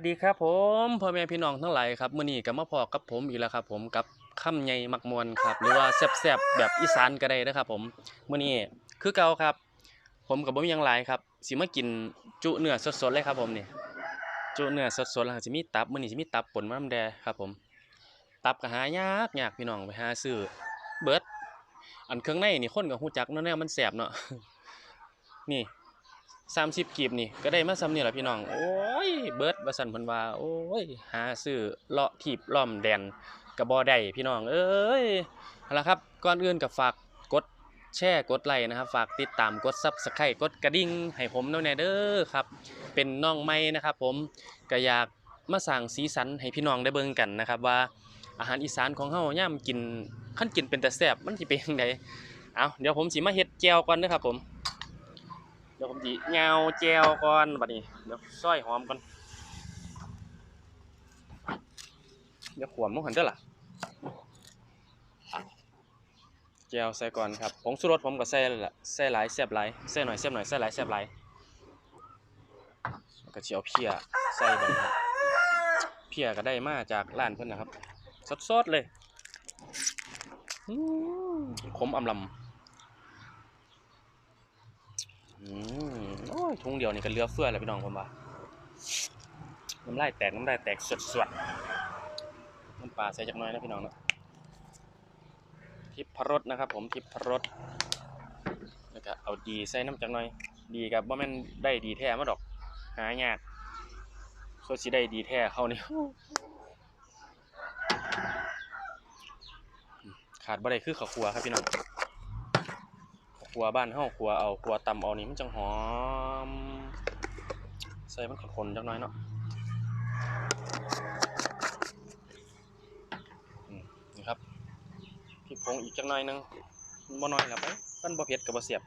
สดีครับผมพ่อแม่พี่น้องทั้งหลายครับมื้อนี้ก็มาพอกับผมอีกแล้วครับ ผมกับคำใหญ่มักมวนครับ หรือว่าแซ่บๆแบบอีสานก็ได้นะครับ ผมมื้อนี้คือเก่าครับ ผมกับบ่มียังหลายครับสิมากินจุเนื้อสดๆเลยครับ ผมนี่จุเนื้อสดๆแล้วสิมีตับมื้อนี้สิมีตับป่นมะนำแดครับ ผม ตับก็หายากยากพี่น้องไปหาซื้อเบิดอันเครื่องในนี่คนก็ฮู้จักเนาะแนวมันแซ่บเนาะนี่ สามสิบกีบนี่ก็ได้มาซ้ำนี่แหละพี่น้อง โอ้ย เบิร์ดบาสันพันวาโอ้ย หาซื้อเลาะถีบล้อมแดนกระบอได้พี่น้อง เอ้ยเอาละครับ ก่อนอื่นกับฝากกดแชร์กดไลค์นะครับ ฝากติดตามกดซับสไครต์กดกระดิ่งให้ผมด้วยแน่เด้อครับ เป็นน้องใหม่นะครับ ผมก็อยากมาสร้างสีสันให้พี่น้องได้เบิ่งกันนะครับ ว่าอาหารอีสานของเฮาย่ามกินขั้นกินเป็นแต่แซ่บมันสิเป็นจังไดเอาเดี๋ยวผมสิมาเฮ็ดแจวก่อนเด้อครับผม ดี๋ยวผมจีเงาแจวก่อนบัดนี้เดี๋ยวซอยหอมก่อนเดี๋ยวขวมมันหันเด้อล่ะแจวใส่ก่อนครับผงชูรสผมก็ใส่แล้วล่ะใส่หลายแซ่บหลายใส่หน่อยแซ่บหน่อยใส่หลายแซ่บหลายแล้วก็สิเอาเพียใส่บัดนี้เพียก็ได้มาจากร้านเพิ่นนะครับสดๆเลยขมอำลำ โอ้ยทุงเดียวนี่ก็เลือเฟือแล้วพี่น้องผมว่าน้ำลายแตกน้ำลายแตกสดสดๆน้ำปลาใส่จักหน้อยนะพี่น้องนะทิพรสนะครับ ผมทิพรสแล้วก็เอาดีใส่น้ำจักหน้อย ดีกับว่ามันได้ดีแท้มาดอก หายากส่วนสิได้ดีแท้เขานี่ขาดบ่ได้คือข้าวคัวครับพี่น้อง ครัวบ้านเฮาครัวเอาครัวตำเอานี่มันจังหอม ใส่มันคนๆจักหน่อยเนาะนี่ครับพริกผงอีกจักหน่อยนึงมันบ่น้อยแล้วไปมันบ่เผ็ดก็บ่เสียบ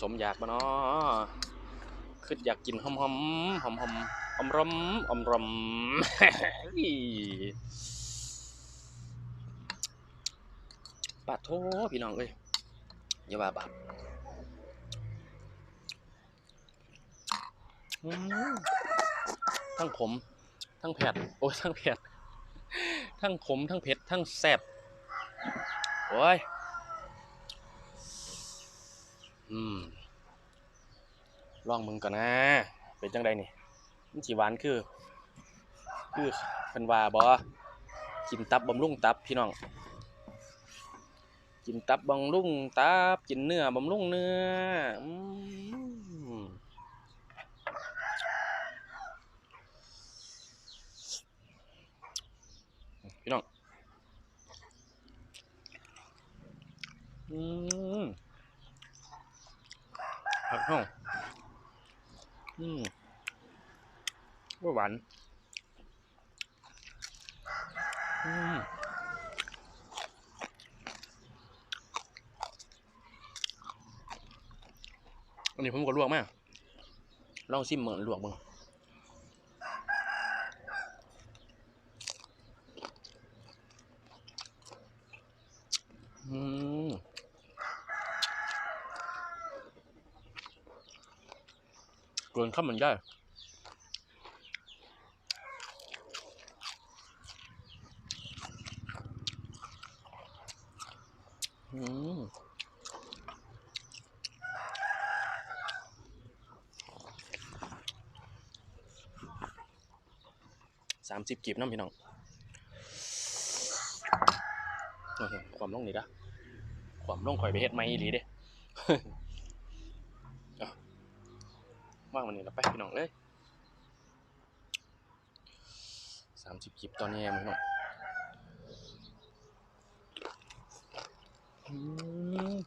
สมอยากบ่เนาะ คืออยากกินหอมหอมหอมหอมอมรมอมรมอีปาดโทพี่น้องเอ้ยอย่าว่าบาทั้งขมทั้งเผ็ดโอ้ยทั้งเผ็ดทั้งขม ทั้งเผ็ด ทั้งแซ่บโอ้ย อืม ลองมึงก่อนนะ เป็นจังไดนี่มันสิหวานคือ คือเพิ่นว่าบ่กินตับบำรุงตับพี่น้อง กินตับบำรุงตับ กินเนื้อบำรุงเนื้อพี่น้อง อืมครับห้อง อืมว่าหวานอืมอันนี้ผมก็ลวกมากลองชิมเหมือนลวกมึงอืม เกิน ข้ามมันได้อืมสามสิบกีบน้ำพี่น้องความลงนี่ละความลงข่อยไปเฮ็ดไม่อีหลีเด้ เอา ว่างวันนี้เราไปพี่น้องเลยสามสิบกีบตอนนี้มั้งพี่น้องอืม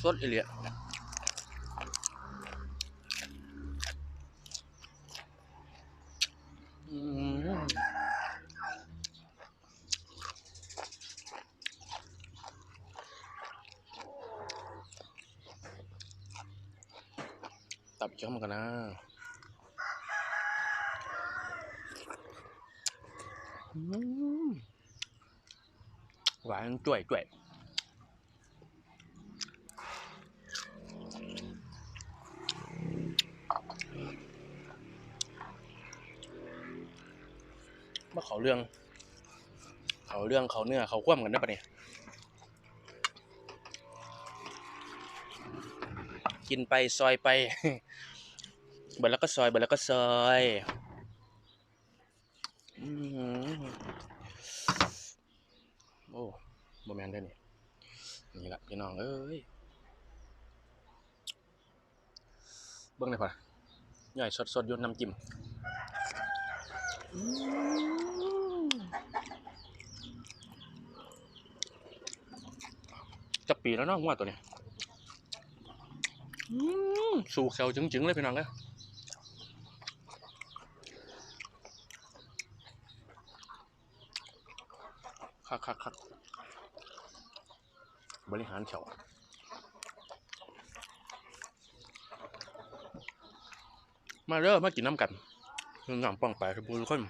สดอีเลียอืม เจ้ามันกันนะหวานจ่วยจ่วยมาเขาเรื่อง เขาเรื่องเขาเนื้อเขาคว่ำกันได้ปะเนี่ยกินไปซอยไป บิดแล้วก็ซอยบิดแล้วก็ซอยอื้อหือโอ้บแมนได้นี่นี่ละพี่น้องเอ้ยเบิ้งเลยพอใหญ่สดสดๆยุ่น้ำจิ้มจะปีแล้วเนาะงวดตัวเนี้ยสู่แขวจึงๆเลยพี่น้องเอ้ย คักคักคักบริหารแขวมาเด้อมมากินน้ำกันน้ำป้องไปทุกคน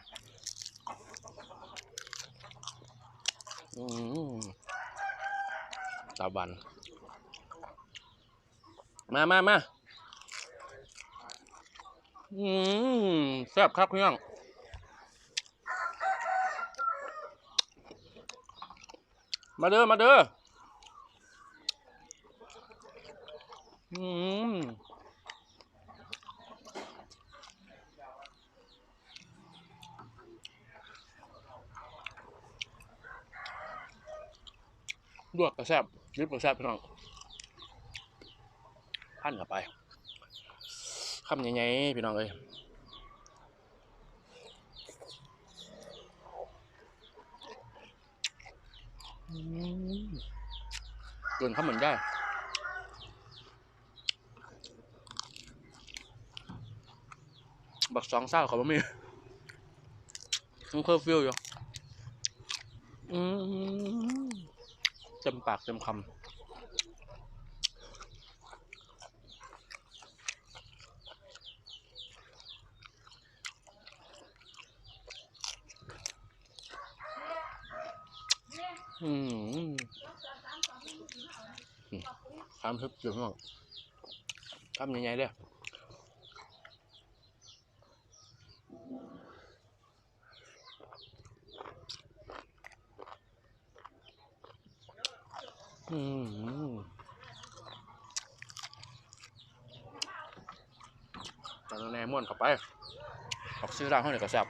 ตาบัน มามามาอืมแซ่บครับพี่อง มาเด้อ มาเด้ออืมลวกกระแซบริบกระแซบพี่น้องพันเข้าไปคำใหญ่ๆพี่น้องเอ้ยอืม เกินข้าเหมือนได้ บักสองเศร้าเขาบ่มีมันเคอร์ฟิวอยู่อืมเต็มปากเต็มคำอื มอืมทำทึบจุดมากทำยังไงเด้ออืมตอนนั้ม่วนเข้าไปออกซื้อร้านเขาเนี่ยก็แซ่บ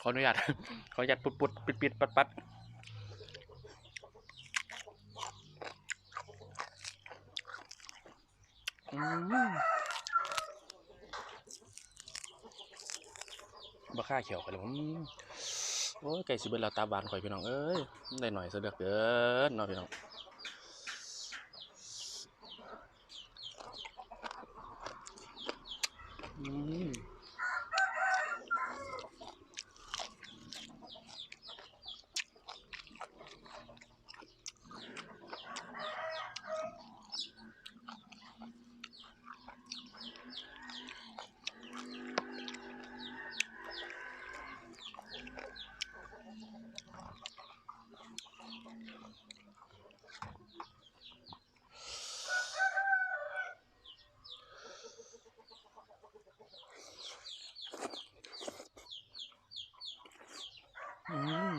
ขออนุญาต ขออนุญาตปุดปุดปิดปิดปัดปัดบ้าค่าเขียวไปเลยผมโอ้ยไก่สิเบิดแล้วตาบานข่อยพี่น้องเอ้ยได้หน่อยซะเหลือเกินเนาะพี่น้องอืม อ อืม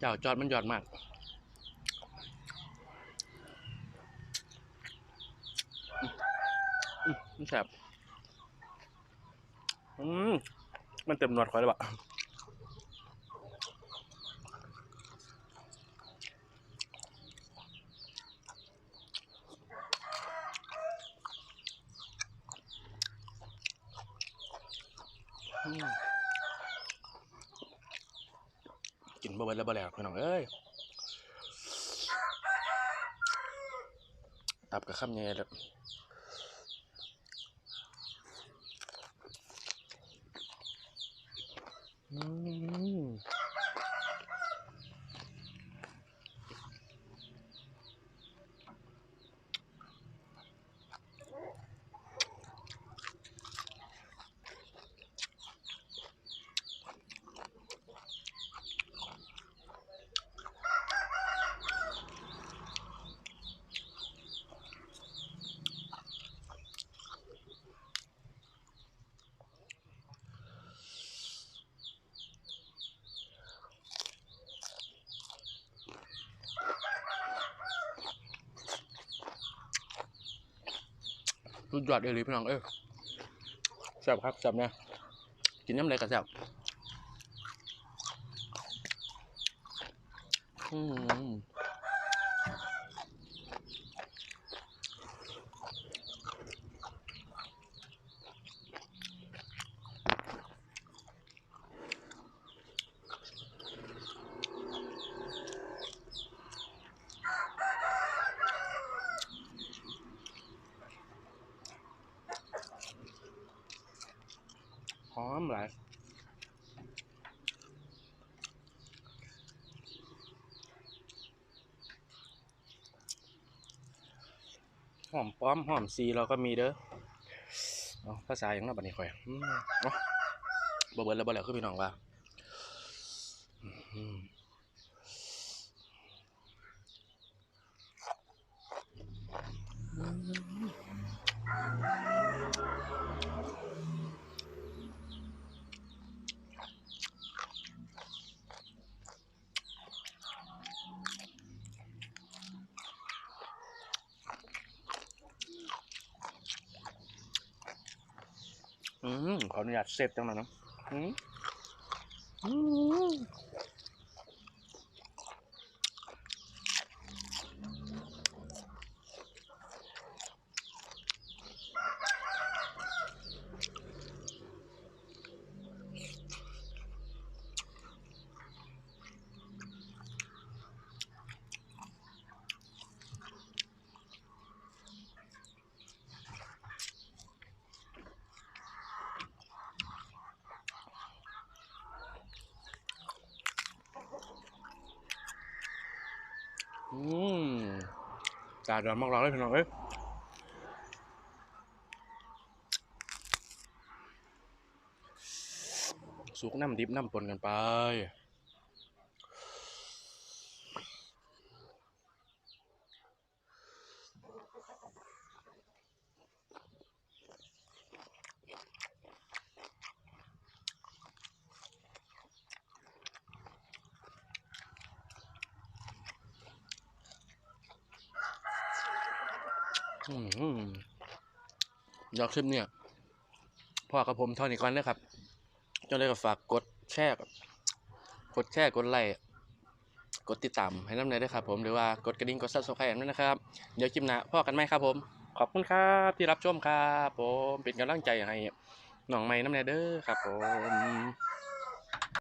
เจ้าจอดมันยอดมาก มันแสบมมันเต็มหนวดคอยเลยบะอืม กินบ่เบิดแล้วบ่แล้วพี่น้องเอ้ยตับกับข้ามเนยแล้วอืม สุดยอดเลยพี่น้องเอ้ยแซ่บครับแซ่บเนี่ยกินน้ำเลยกับแซ่บอืมหอมหลาย หอมป้อมหอมซีเราก็มีเด้อภาษาอย่างนั้นบัดนี้ค่อยอืมเอาบ่เบิดแล้วบ่แล้วคือพี่น้องว่า ขออนุญาตเซฟจังหน่อยนะอืมอืมอืม จาดำมากเราเลยพี่น้องเอ้ยสุกน้ำดิบน้ำปนกันไป อืมอ ยากคลิปเนี่ยพ่อกับผมเท่านี้ก่อนนะครับจนเลยก็ฝากกดแชร์กับกดแชร์กดไลค์กดติดตามให้น้ำเนยด้วยครับผมหรือว่ากดกระดิ่งกดซับสไครต์ด้วยนะครับ เดี๋ยวคลิปหน้าพ่อกันไหมครับผม ขอบคุณครับที่รับชมครับผมเป็นกำลังใจให้น้องใหม่น้ำเนยเด้อครับผม